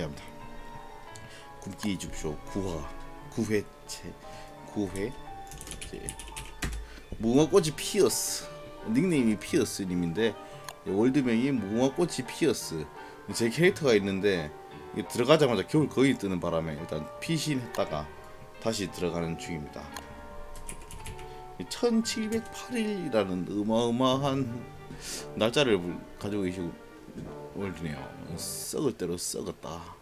미안합니다. 굶기 줍쇼 9화 9회째 9회. 이제 무궁화꽃이 피어스. 닉네임이 피어스님인데 월드명이 무궁화꽃이 피어스. 제 캐릭터가 있는데 들어가자마자 겨울 거의 뜨는 바람에 일단 피신했다가 다시 들어가는 중입니다. 1708일이라는 어마어마한 날짜를 가지고 계시고 월드네요. 썩을 대로 썩었다.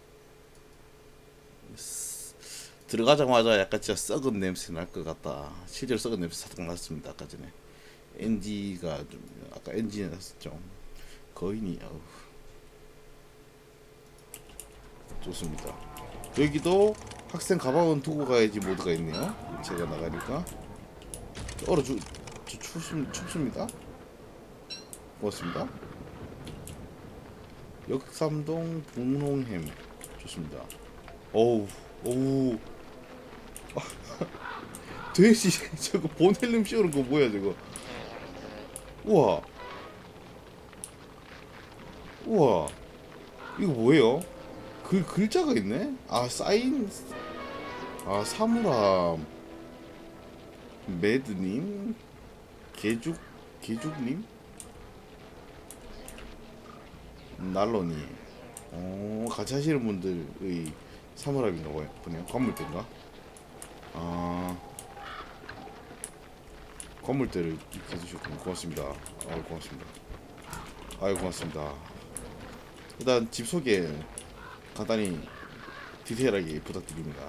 쓰- 들어가자마자 약간 진짜 썩은 냄새 날 것 같다. 실제로 썩은 냄새 살짝 났습니다. 아까 전에 NG가 좀 아까 NG 났었죠. 거인이 어우. 좋습니다. 여기도 학생 가방은 두고 가야지 모드가 있네요. 제가 나가니까 얼어 춥습, 춥습니다. 고맙습니다. 역삼동 분홍햄. 좋습니다. 어우 어우. 돼지 저거 보낼름 씌우는 거 뭐야 저거? 우와. 우와. 이거 뭐예요? 글 글자가 있네? 아 사인? 아 사물함 매드님? 개죽 개죽님 난로니. 어 같이 하시는 분들의 사물함인가 봐요. 보네요. 건물대인가? 아. 건물대를 이렇게 해주셨군요. 고맙습니다. 아 고맙습니다. 아유 고맙습니다. 일단 집 소개 간단히 디테일하게 부탁드립니다.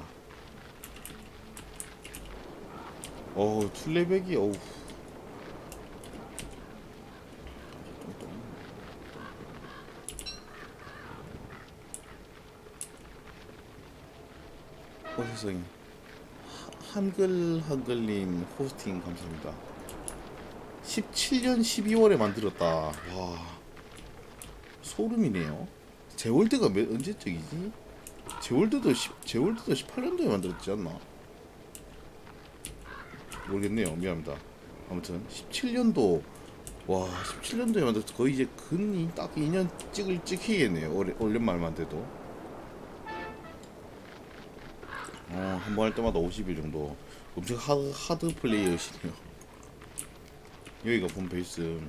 어우 툴레백이 어우 어 세상에 하- 한글 한글님 호스팅 감사합니다. 17년 12월에 만들었다. 와 소름이네요. 제월드가 몇 언제적이지? 제월드도 10, 제월드도 18년도에 만들었지 않나? 모르겠네요. 미안합니다. 아무튼 17년도 와 17년도에 만들었어 거의 이제 근딱 2년 찍을 찍히겠네요. 올해 올랜말만 돼도 어, 한번 할 때마다 50일 정도. 엄청 하드, 하드 플레이어시네요. 여기가 본 베이스.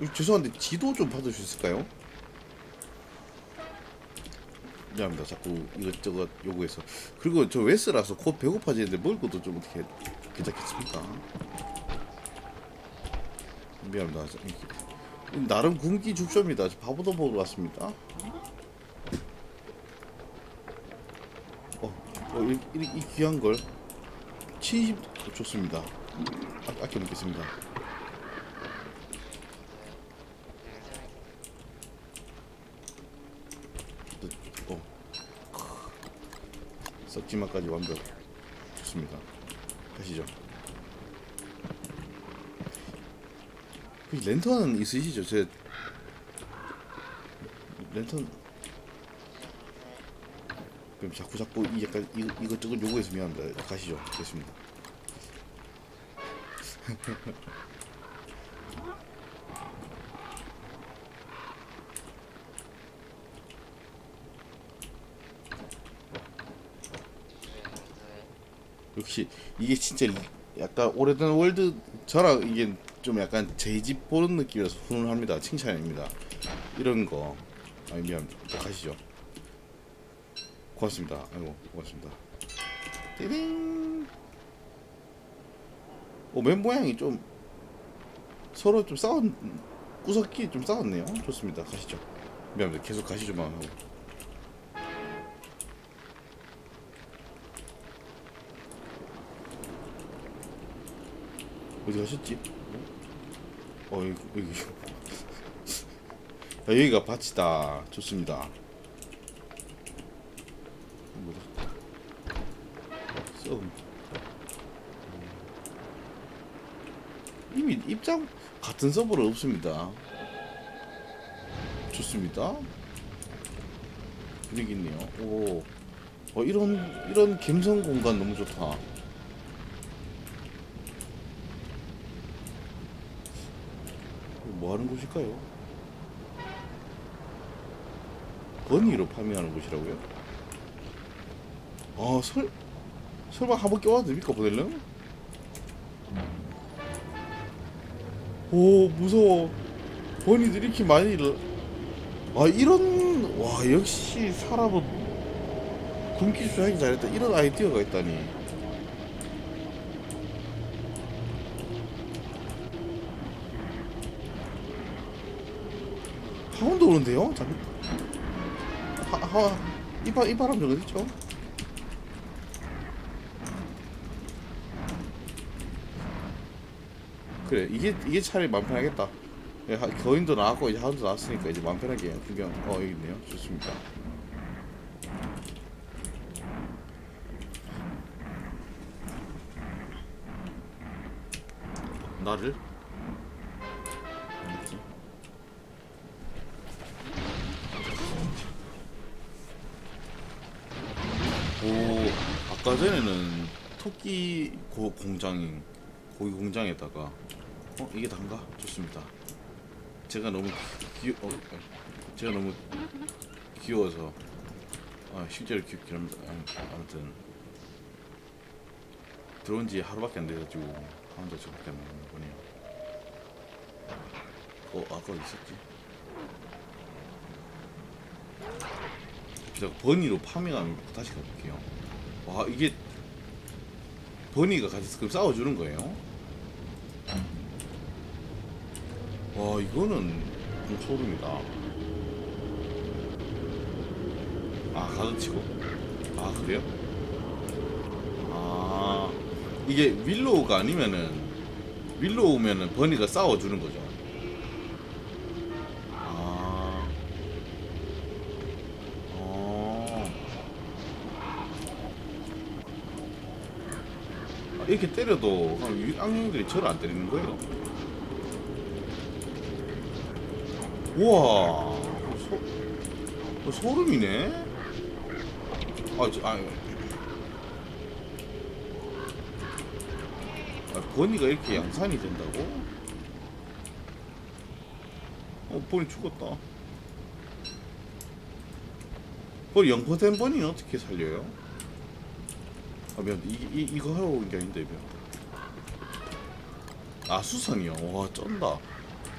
어, 죄송한데 지도 좀 받을 수 있을까요? 미안합니다. 자꾸 이것저것 요구해서. 그리고 저 웨스라서 곧 배고파지는데 먹을 것도 좀 어떻게 괜찮겠습니까? 미안합니다. 나름 굶기 죽쇼입니다. 저 바보도 먹으러 왔습니다. 어, 이, 이, 이 귀한 걸 70 좋습니다. 아, 아껴 먹겠습니다. 어, 크. 썩지마까지 완벽 좋습니다. 가시죠. 그 랜턴은 있으시죠? 제 랜턴 그럼 자꾸 자꾸 이 약간 이, 이것저것 요구해서 미안합니다. 가시죠. 됐습니다. 역시 이게 진짜 약간 오래된 월드 저랑 이게 좀 약간 제 집 보는 느낌이라서 훈훈합니다. 칭찬입니다. 이런 거 아니 미안합니다. 가시죠. 고맙습니다. 아이고 고맙습니다. 띠링. 오, 맨 모양이 좀 서로 좀 싸웠 구석끼리 좀 싸웠네요. 좋습니다. 가시죠. 미안합니다. 계속 가시죠만 하고. 어디 가셨지? 어 여기 여기 야, 여기가 밭이다. 좋습니다. 썩음. 이미 입장 같은 서버는 없습니다. 좋습니다. 분위기 있네요. 오, 어, 이런 이런 감성 공간 너무 좋다. 뭐 하는 곳일까요? 버니로 파밍하는 곳이라고요? 아, 설, 설마 한번 껴와도 됩니까, 보낼름? 오, 무서워. 버니들이 이렇게 많이, 일- 아, 이런, 와, 역시 사람은 군기술 하기 잘했다. 이런 아이디어가 있다니. 강원도 오는데요? 잠 하, 하, 이, 바, 이 바람 좀 어딨죠? 그래. 이게 이게 차라리 마음 편하겠다. 예, 하- 거인도 나왔고 이제 하운도 나왔으니까 이제 마음 편하게 구경 어 여기 있네요. 좋습니다. 나를? 오 아까 전에는 토끼 고 공장 고기 공장에다가 어 이게 단가 좋습니다. 제가 너무 귀 어, 어, 제가 너무 귀여워서 아 실제로 귀엽긴 합니다. 아, 아무튼 들어온 지 하루밖에 안 돼가지고 혼자 저밖에 안 먹는 거네요. 어 아까 있었지? 제가 버니로 파밍하는 거 다시 가볼게요. 와 이게 버니가 같이 그럼 싸워주는 거예요? 와 이거는 좀 소름이다. 아 가드치고? 아 그래요? 아 이게 윌로우가 아니면은 윌로우면은 버니가 싸워주는 거죠. 아. 어. 아, 이렇게 때려도 이 악령들이 저를 안 때리는 거예요. 우와, 소, 어, 소름이네. 아, 저, 아, 아, 버니가 이렇게 양산이 된다고? 어, 버니 죽었다. 버니 영포된 버니는 어떻게 살려요? 아 미안 이, 이, 이거 하러 온 게 아닌데 미안 아 수선이요 와 쩐다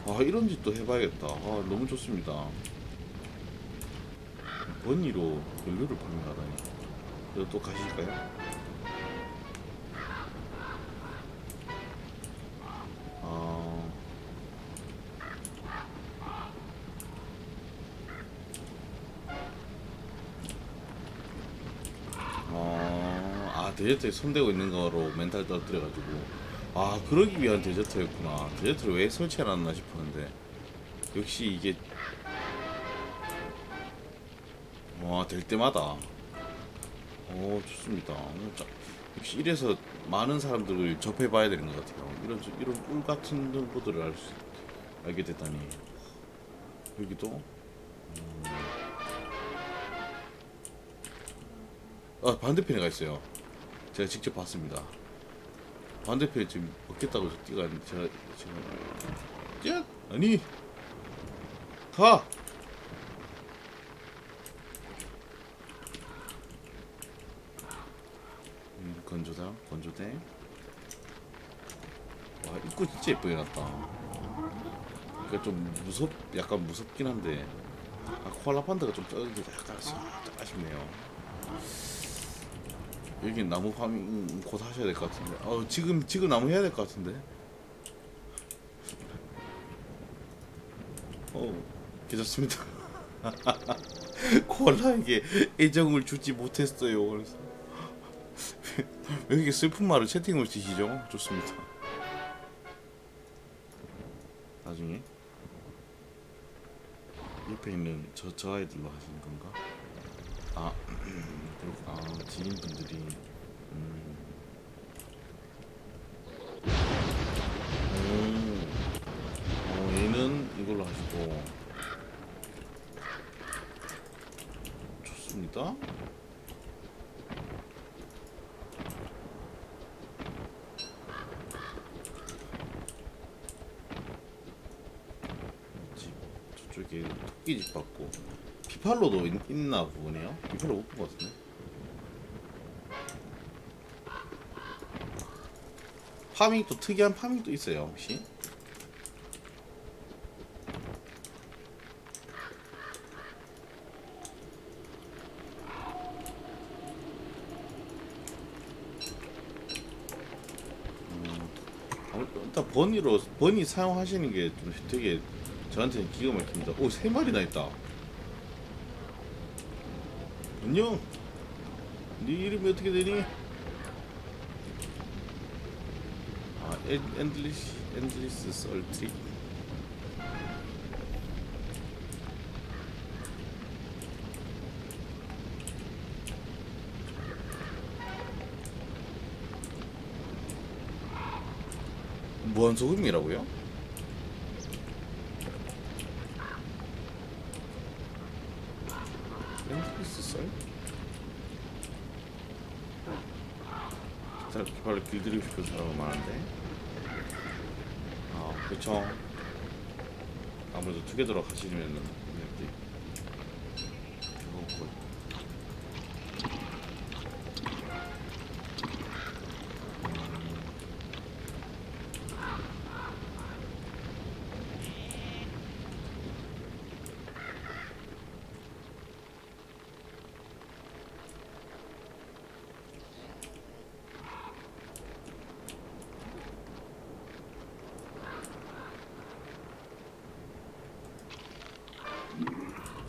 아 이런 짓도 해봐야겠다. 아 너무 좋습니다. 버니로 연료를 판매하다니. 이거 또 가실까요? 아. 어, 아 데저트에 손대고 있는 거로 멘탈 떨어뜨려가지고 아 그러기 위한 데저트였구나. 데저트를 왜 설치해놨나 싶었는데. 역시 이게 와 될 때마다. 오 좋습니다. 오, 자, 역시 이래서 많은 사람들을 접해봐야 되는 것 같아요. 이런 이런 꿀 같은 정보들을 알 수 알게 됐다니. 여기도? 아 반대편에 가 있어요. 제가 직접 봤습니다. 반대편에 지금 먹겠다고 저 뛰가 있는데 제가 제가 야 아니 가. 음, 건조장 건조대. 와 입구 진짜 예쁘게 놨다. 그러니까 좀 무섭 약간 무섭긴 한데 아 코알라 판다가 좀 작은 게 약간 아쉽네요. 여기 나무 파밍 곧 하셔야 될 것 같은데. 어 지금 지금 나무 해야 될 것 같은데. 어 괜찮습니다. 코알라에게 애정을 주지 못했어요. 그래서 왜 이렇게 슬픈 말을 채팅을 치시죠? 좋습니다. 나중에 옆에 있는 저 저 아이들로 하시는 건가? 아, 그렇구나. 아, 지인분들이. 음. 오. 어, 얘는 이걸로 하시고. 좋습니다. 집, 저쪽에 토끼집 받고. 비팔로도 있, 있나 보네요. 비팔로 못 본 것 같은데. 파밍도 특이한 파밍도 있어요 혹시? 음, 일단 버니로 버니 사용하시는 게 좀 되게 저한테는 기가 막힙니다. 오 세 마리나 있다. 안녕. 네 이름이 어떻게 되니? 아 엔, 엔들리시 엔들리스 썰트리. 무한 소금이라고요? 엔드리스 썰? 기발로 길들이고 싶은 사람은 많은데 아 그쵸. 아무래도 투게더로 가시면은 이렇게 이거 뭐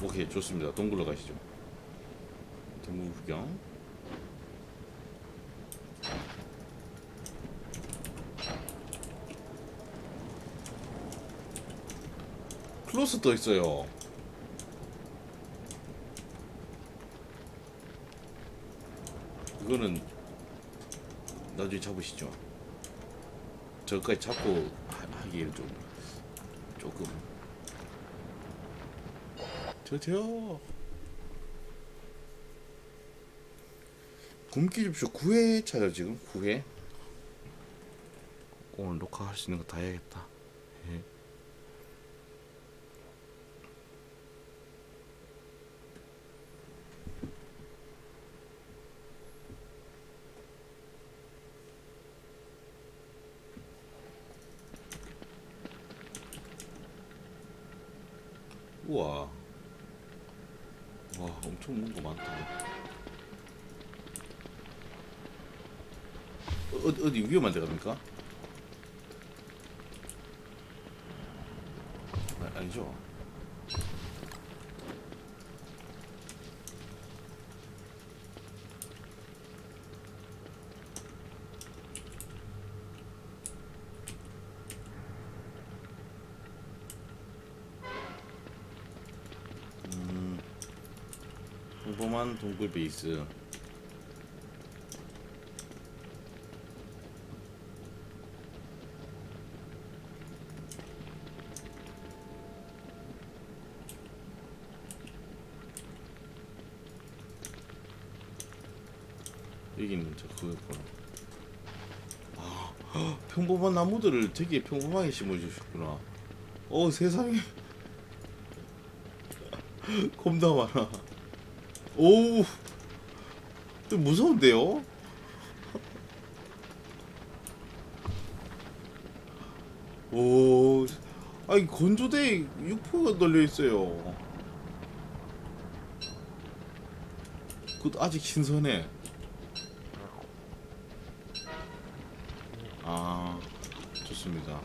오케이 좋습니다. 동굴로 가시죠. 동굴 구경. 클로스 떠 있어요. 이거는 나중에 잡으시죠. 저까지 잡고 하- 하기에는 좀 조금 굶기 줍쇼 9회 차요 지금. 9회. 오늘 녹화할 수 있는 거 다 해야겠다. 예. 우와 와 엄청 뭔가 많다 어, 어디, 어디 위험한 데 갑니까? 아, 아니죠 평범한 동굴 베이스. 여기는 저 그거구나 아 헉, 평범한 나무들을 되게 평범하게 심어주셨구나. 어 세상에. 겁나 많아 오우. 좀 무서운데요? 오. 아니 건조대에 육포가 널려 있어요. 그것도 아직 신선해. 아 좋습니다.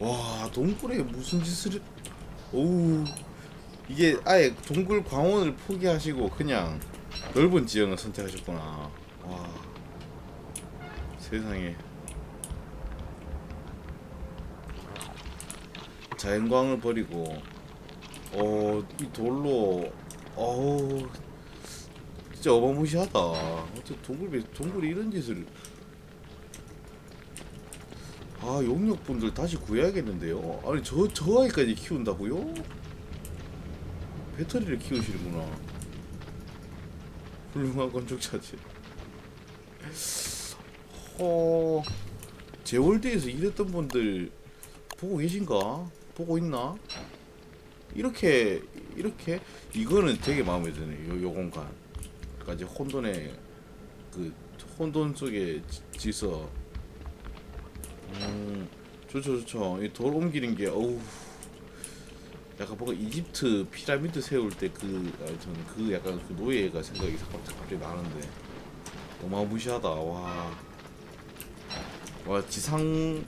와 동굴에 무슨 짓을 오우 이게 아예 동굴 광원을 포기하시고 그냥 넓은 지형을 선택하셨구나. 와. 세상에. 자연광을 버리고. 어이 돌로. 어우. 진짜 어마무시하다. 어떻게 동굴 동굴이 이런 짓을. 아 용역분들 다시 구해야겠는데요. 아니 저 저 아이까지 키운다고요? 배터리를 키우시는구나 훌륭한 건축자지 어 제월드에서 일했던 분들 보고 계신가? 보고 있나? 이렇게 이렇게 이거는 되게 마음에 드네. 요, 요 공간. 이제 혼돈의 그 혼돈 속에 지- 질서. 음, 좋죠, 좋죠. 이 돌 옮기는 게 어우. 약간 뭔가 이집트 피라미드 세울 때그 아, 저는 그 약간 그 노예가 생각이 갑자기, 갑자기 나는데 어마무시하다 와. 와 지상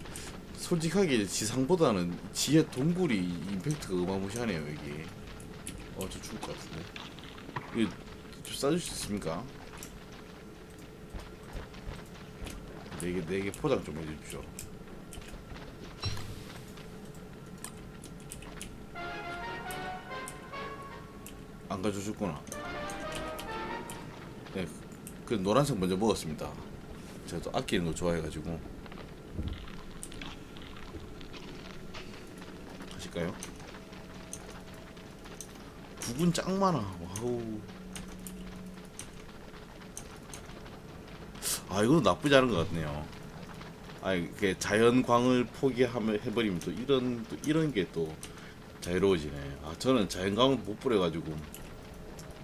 솔직하게 지상보다는 지하 동굴이 임팩트가 어마무시하네요 여기. 어저 죽을 것 같은데. 이거 좀 싸줄 수 있습니까? 네개 네 개 포장 좀 해주십시오. 안 가져줬구나. 네, 그 노란색 먼저 먹었습니다. 제가 또 아끼는 거 좋아해가지고. 가실까요? 북은 짱 많아. 와우. 아 이거 나쁘지 않은 것 같네요. 아 이게 자연광을 포기하면 해버리면 또 이런 또 이런 게 또 자유로워지네. 아 저는 자연광을 못 뿌려가지고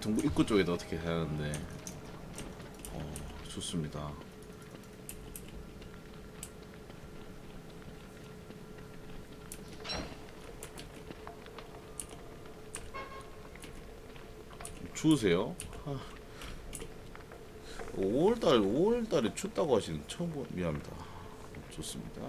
동구 입구 쪽에다 어떻게 해야 하는데. 어 좋습니다. 추우세요? 아. 5월달 5월달에 춥다고 하시는 처음 보 미안합니다. 좋습니다.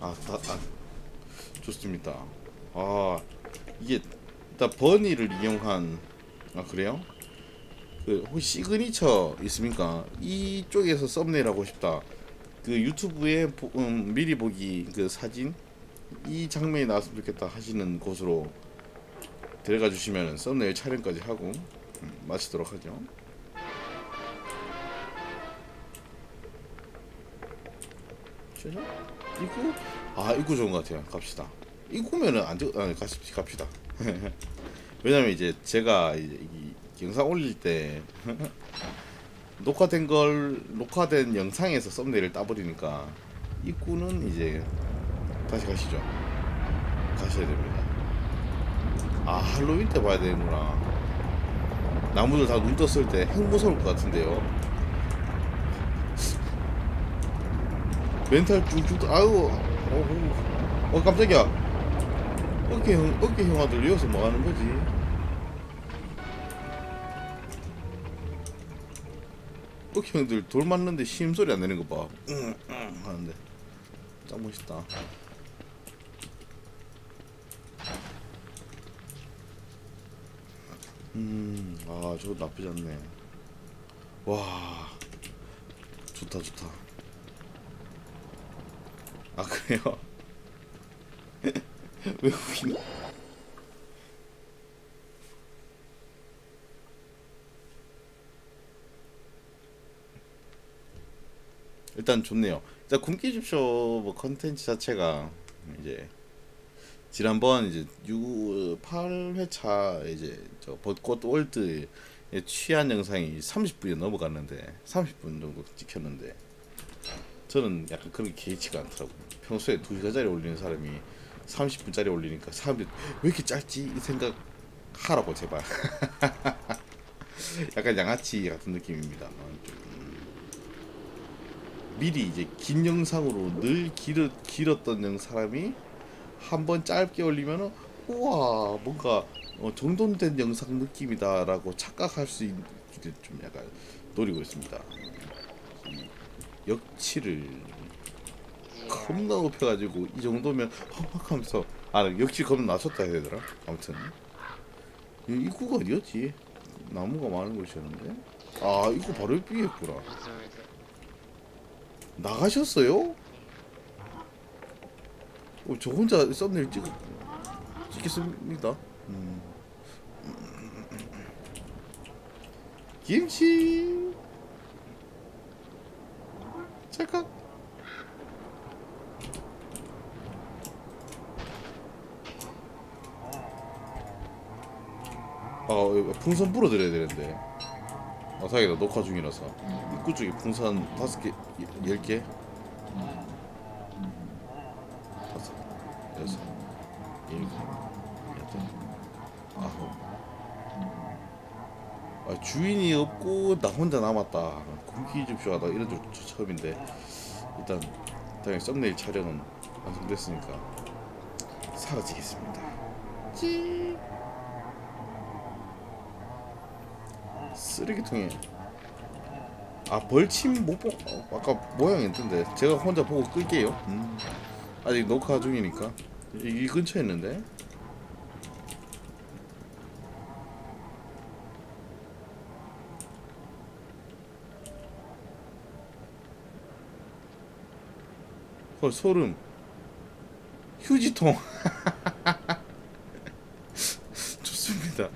아, 다, 아 좋습니다. 아 이게 일단 버니를 이용한 아 그래요? 그 혹시 시그니처 있습니까? 이쪽에서 썸네일 하고 싶다. 그 유튜브에 보- 음, 미리 보기 그 사진 이 장면이 나왔으면 좋겠다 하시는 곳으로 데려가 주시면 썸네일 촬영까지 하고 음, 마치도록 하죠. 최저 입구 아 입구 좋은 것 같아요. 갑시다. 입구면은 안 돼. 아, 갑시다. 갑시다. 왜냐면 이제 제가 이제 이 영상 올릴 때 녹화된 걸 녹화된 영상에서 썸네일을 따버리니까 입구는 이제 다시 가시죠. 가셔야 됩니다. 아 할로윈 때 봐야 되는구나. 나무들 다 눈 떴을 때 핵 무서울 것 같은데요. 멘탈 쭉쭉 아유 어, 어, 어 깜짝이야. 어깨 형 어깨 형아들 여기서 뭐 하는 거지? 어깨 형들 돌 맞는데 심 소리 안 내는 거 봐. 응, 응 하는데 짱 멋있다. 음, 아, 저거 나쁘지 않네. 와, 좋다, 좋다. 아, 그래요? 외국인. 일단 좋네요. 일단 굶기십쇼 뭐 컨텐츠 자체가 이제 지난번 이제 6 8회차 이제 저 벚꽃 월드에 취한 영상이 30분이 넘어갔는데 30분 정도 찍혔는데 저는 약간 그런 게 개의치가 않더라고요. 평소에 2시간짜리 올리는 사람이 30분짜리 올리니까 사람들이 왜 이렇게 짧지? 이 생각 하라고 제발. 약간 양아치 같은 느낌입니다. 좀 미리 이제 긴 영상으로 늘 길었, 길었던 영 사람이 한 번 짧게 올리면은 우와 뭔가 어, 정돈된 영상 느낌이다라고 착각할 수 있는 좀 약간 노리고 있습니다. 이 역치를 겁나 높여가지고 이 정도면 험악하면서 아 역치 겁나 낮췄다 해야 되더라. 아무튼 이 입구가 어디였지? 나무가 많은 곳이었는데 아 입구 바로 옆에 있구나. 나가셨어요? 어, 저 혼자 썸네일 찍, 찍겠습니다. 음. 김치. 생각? 아 풍선 불어드려야 되는데. 아 사기다. 녹화 중이라서. 입구 쪽에 풍선 다섯 개 열 개? 다섯 여섯 일곱 여덟 아홉 주인이 없고 나 혼자 남았다. 공기 줍쇼하다. 이런 적 처음인데 일단 당연히 썸네일 촬영은 완성됐으니까 사라지겠습니다. 찌 쓰레기통에. 아 벌침 못 보, 어, 아까 모양이 있던데 제가 혼자 보고 끌게요. 음. 아직 녹화 중이니까. 이, 이 근처에 있는데 헐 소름. 휴지통. 좋습니다.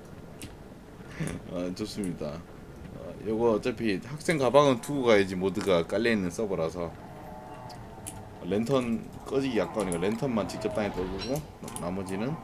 아 좋습니다. 어, 요거 어차피 학생 가방은 두고 가야지 모드가 깔려있는 서버라서. 랜턴 꺼지기 아까우니까 랜턴만 직접 땅에 떨구고 나머지는